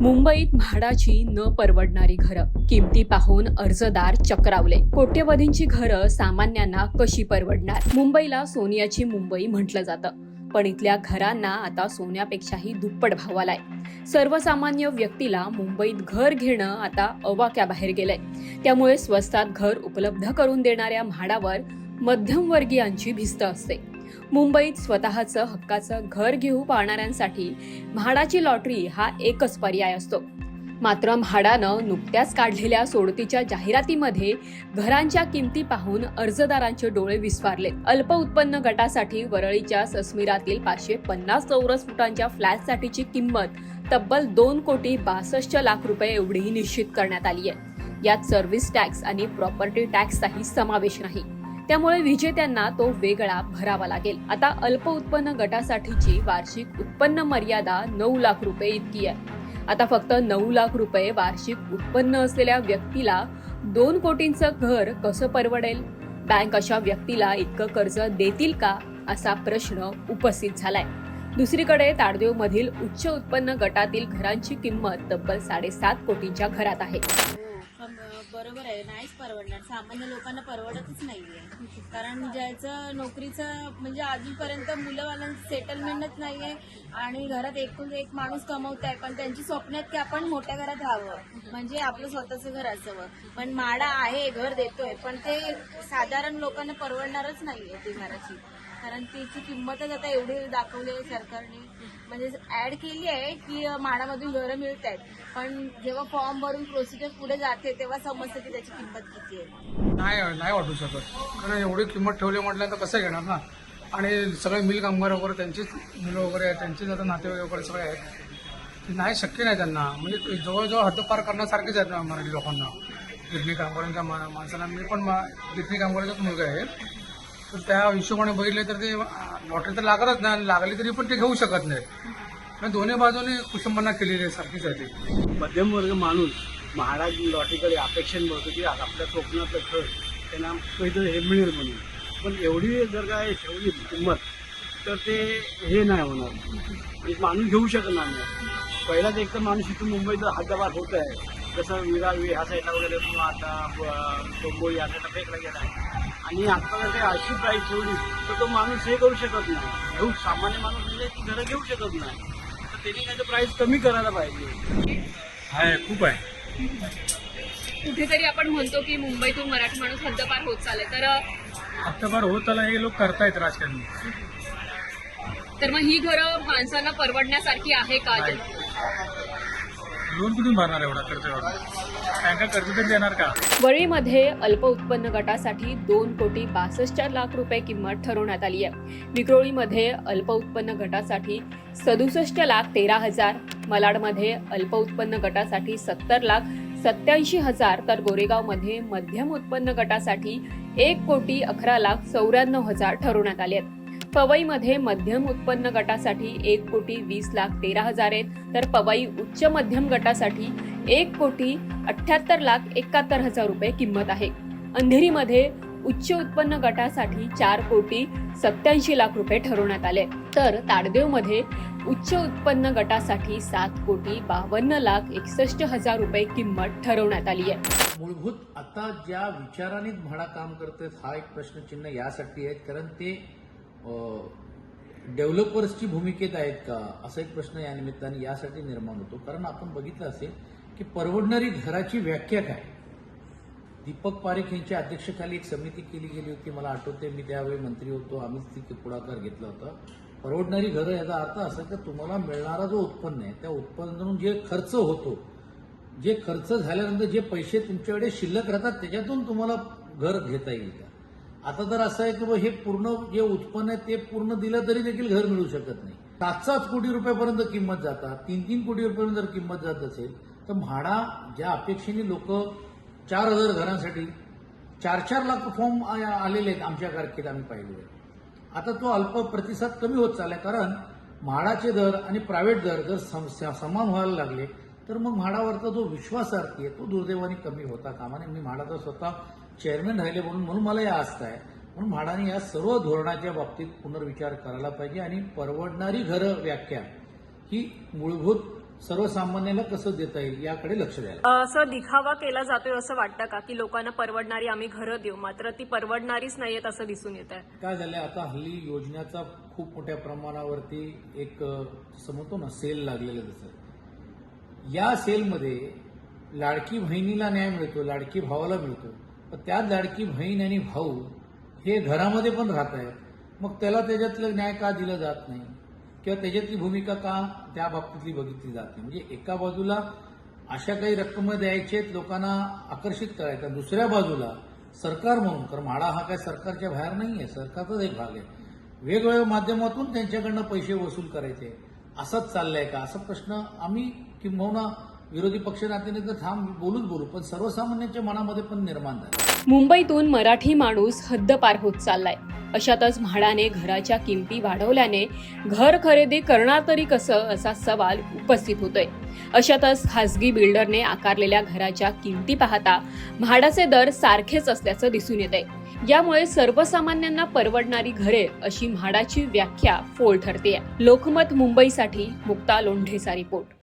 मुंबईत म्हाडाची न परवडणारी घरं. किमती पाहून अर्जदार चक्रावले. कोट्यवधींची घरं सामान्यांना कशी परवडणार? मुंबईला सोनियाची मुंबई म्हटलं जातं. पण इथल्या घरांना आता सोन्यापेक्षाही दुप्पट भाव आलाय सर्वसामान्य व्यक्तीला मुंबईत घर घेणं आता अवाक्याबाहेर गेलंय. त्यामुळे स्वस्तात घर उपलब्ध करून देणाऱ्या म्हाडावर मध्यमवर्गीयांची भिस्त असते. मुंबईत स्वतःचं हक्काचं घर घेऊ पाहणाऱ्यांसाठी म्हाडाची लॉटरी हा एकच पर्याय असतो. मात्र म्हाडानं नुकत्याच काढलेल्या सोडतीच्या जाहिरातीमध्ये घरांच्या किमती पाहून अर्जदारांचे डोळे विस्फारले अल्प उत्पन्न गटासाठी वरळीच्या सस्मिरातील पाचशे पन्नास चौरस फुटांच्या फ्लॅटसाठीची किंमत तब्बल दोन कोटी बासष्ट लाख रुपये एवढीही निश्चित करण्यात आली आहे यात सर्व्हिस टॅक्स आणि प्रॉपर्टी टॅक्सचाही समावेश नाही. त्यामुळे विजेत्यांना तो वेगळा भरावा लागेल. आता अल्प उत्पन्न गटासाठीची वार्षिक उत्पन्न मर्यादा नऊ लाख रुपये इतकी आहे. आता फक्त नऊ लाख रुपये वार्षिक उत्पन्न असलेल्या व्यक्तीला दोन कोटींचं घर कसं परवडेल? बँक अशा व्यक्तीला इतकं कर्ज देतील का? असा प्रश्न उपस्थित झालाय. दुसरीकडे ताडदेवमधील उच्च उत्पन्न गटातील घरांची किंमत तब्बल साडेसात कोटींच्या घरात आहे. बरोबर आहे. नाहीच परवडणार. सामान्य लोकांना परवडतच नाहीये. कारण ज्याचं नोकरीचं म्हणजे अजूनपर्यंत मुलंवाल्यांचं सेटलमेंटच नाहीये आणि घरात एकूण एक माणूस कमवत आहे पण त्यांची स्वप्न आहेत की आपण मोठ्या घरात राहावं. म्हणजे आपलं स्वतःचं घर असावं. पण माडा आहे घर देतोय पण ते साधारण लोकांना परवडणारच नाहीये ती घराची. कारण तिची किंमतच आता एवढी दाखवली आहे सरकारने. म्हणजे ऍड केली आहे की माडामधून घरं मिळत आहेत. पण जेव्हा फॉर्म भरून प्रोसिजर पुढे जाते तेव्हा समजतं की त्याची किंमत किती आहे. नाही नाही वाटू शकत. कारण एवढी किंमत ठेवली म्हटल्यानंतर कसं घेणार ना? आणि सगळे मिल कामगार वगैरे त्यांचीच मुलं वगैरे आहेत त्यांचेच आता नातेवाईक वगैरे सगळे आहेत. ते नाही शक्य नाही त्यांना. म्हणजे जवळजवळ हद्दपार करण्यासारखेच आहेत मराठी लोकांना. गिरणी कामगारांच्या मा माणसाला मी पण मा गिरणी कामगारांचाच मुलगा आहे. तर त्या हिशोबाने बघितले तर ते लॉटरी तर लागतच नाही लागली तरी पण ते घेऊ शकत नाही. दोन्ही बाजूने कुटुंबांना केलेली आहे सारखीच आहे ती मध्यमवर्ग माणूस महाराज लॉटरीकडे अपेक्षा बघतो की आपल्या स्वप्नातलं घर त्यांना काहीतरी हे मिळेल म्हणून. पण एवढी जर काय ठेवली किंमत तर ते हे नाही होणार. माणूस घेऊ शकणार नाही. पहिलाच एक तर माणूस इथून मुंबईत हैदराबाद होत आहे जसं विरा ह्या साईडला वगैरे आता डोंबोळी या साईडला फेकला गेला आहे आणि आता जर अशी प्राईस ठेवली तर तो माणूस हे करू शकत नाही. घेऊ सामान्य माणूस म्हणजे ती घरं घेऊ शकत नाही. तर त्यांनी काय प्राईस कमी करायला पाहिजे. आहे खूप आहे. कुठेतरी आपण म्हणतो की मुंबईतून मराठी माणूस हद्दपार होत चालले तर हप्ताभर होत आला हे लोक करतायत राजकारणी. तर मग ही घरं माणसांना परवडण्यासारखी आहे का? लोन कुठून भरणार एवढा खर्च बँका कर्ज तर देणार का? वरळीमध्ये अल्प उत्पन्न गटासाठी दोन कोटी बासष्ट लाख रुपये किंमत ठरवण्यात आली आहे. विक्रोळीमध्ये अल्प उत्पन्न गटासाठी सदुसष्ट लाख तेरा हजार मलाडमध्ये अल्प उत्पन्न गटासाठी सत्तर लाख सत्याऐंशी हजार तर गोरेगावमध्ये मध्यम उत्पन्न गटासाठी एक कोटी अकरा लाख चौऱ्याण्णव हजार ठरवण्यात आले आहेत. पवईमध्ये मध्यम उत्पन्न गटासाठी एक कोटी वीस लाख तेरा हजार आहेत. तर पवई उच्च मध्यम गटासाठी एक कोटी अठ्याहत्तर लाख एकाहत्तर हजार रुपये किंमत आहे. अंधेरीमध्ये उच्च उत्पन्न गटासाठी चार कोटी सत्याऐंशी लाख रुपये ठरवण्यात आले. तर ताडदेवमध्ये उच्च उत्पन्न गटासाठी सात कोटी बावन्न लाख एकसष्ट हजार रुपये किंमत ठरवण्यात आली आहे. मूलभूत आता ज्या विचाराने म्हणा काम करतात हा एक प्रश्नचिन्ह यासाठी आहे कारण ते डेव्हलपर्सची भूमिकेत आहेत का? असा एक प्रश्न या निमित्ताने यासाठी निर्माण होतो. कारण आपण बघितलं असेल की परवडणारी घराची व्याख्या काय? दीपक पारेख यांच्या अध्यक्षतेखाली एक समिती केली गेली होती. मला आठवते मी त्यावेळी मंत्री होतो. आम्हीच ती पुढाकार घेतला होता. परवडणारी घरं याचा अर्थ असा की तुम्हाला मिळणारा जो उत्पन्न आहे त्या उत्पन्नातून जे खर्च होतो जे खर्च झाल्यानंतर जे पैसे तुमच्याकडे शिल्लक राहतात त्याच्यातून तुम्हाला घर घेता येईल का? आता तर असं आहे की बा हे पूर्ण जे उत्पन्न आहे ते पूर्ण दिलं तरी देखील घर मिळू शकत नाही. सात सात कोटी रुपयापर्यंत किंमत जातात. तीन तीन कोटी रुपयापर्यंत जर किंमत जात असेल तर म्हाडा ज्या अपेक्षेने लोक चार हजार घरांसाठी चार चार लाख फॉर्म आलेले आहेत आमच्या कारकीर्द आम्ही पाहिलेले. आता तो अल्प प्रतिसाद कमी होत चालला कारण म्हाडाचे दर आणि प्रायव्हेट दर जर समान व्हायला लागले तर मग म्हाडावरचा जो विश्वासार्थी आहे तो दुर्दैवाने कमी होता. कामाने मी म्हाडाचा स्वतः चेअरमॅन राहिले म्हणून म्हणून मला या आस्था आहे. म्हणून म्हाडाने या सर्व धोरणाच्या बाबतीत पुनर्विचार करायला पाहिजे आणि परवडणारी घरं व्याख्या ही मूलभूत सर्वसामान्याला कसं देता येईल याकडे लक्ष द्यायला. असं दिखावा केला जातोय असं वाटतं का? की लोकांना परवडणारी आम्ही घरं देऊ मात्र ती परवडणारीच नाहीयेत असं दिसून येत आहे काय झालंय? आता हल्ली योजनेचा खूप मोठ्या प्रमाणावरती एक जसं म्हणतो ना सेल लागलेलं जसं या सेलमध्ये लाडकी बहिणीला न्याय मिळतो लाडकी भावाला मिळतो. पण त्यात लाडकी बहीण आणि भाऊ हे घरामध्ये पण राहत आहेत. मग त्याला त्याच्यातलं न्याय का दिलं जात नाही? किंवा त्याच्यातली भूमिका का त्या बाबतीतली बघितली जात नाही? म्हणजे एका बाजूला अशा काही रक्कम द्यायचे आहेत लोकांना आकर्षित करायचं दुसऱ्या बाजूला सरकार म्हणून कारण म्हाडा हा काय सरकारच्या बाहेर नाही आहे सरकारचाच एक भाग आहे. वेगवेगळ्या माध्यमातून त्यांच्याकडनं पैसे वसूल करायचे. असंच चाललंय का? असा प्रश्न आम्ही किंबहुना विरोधी पक्षनेत्याने तर थांब बोलूच बोलू पण सर्वसामान्यांच्या मनामध्ये पण निर्माण झालं. मुंबईतून मराठी माणूस हद्दपार होत चाललाय. अशातच म्हाडाने घराच्या किमती वाढवल्याने घर खरेदी करणार तरी कसं असा सवाल उपस्थित होतोय. अशातच खासगी बिल्डरने आकारलेल्या घराच्या किमती पाहता म्हाडाचे दर सारखेच असल्याचं दिसून येत आहे यामुळे सर्वसामान्यांना परवडणारी घरे अशी म्हाडाची व्याख्या फोल ठरते लोकमत मुंबईसाठी मुक्ता लोंढेचा रिपोर्ट.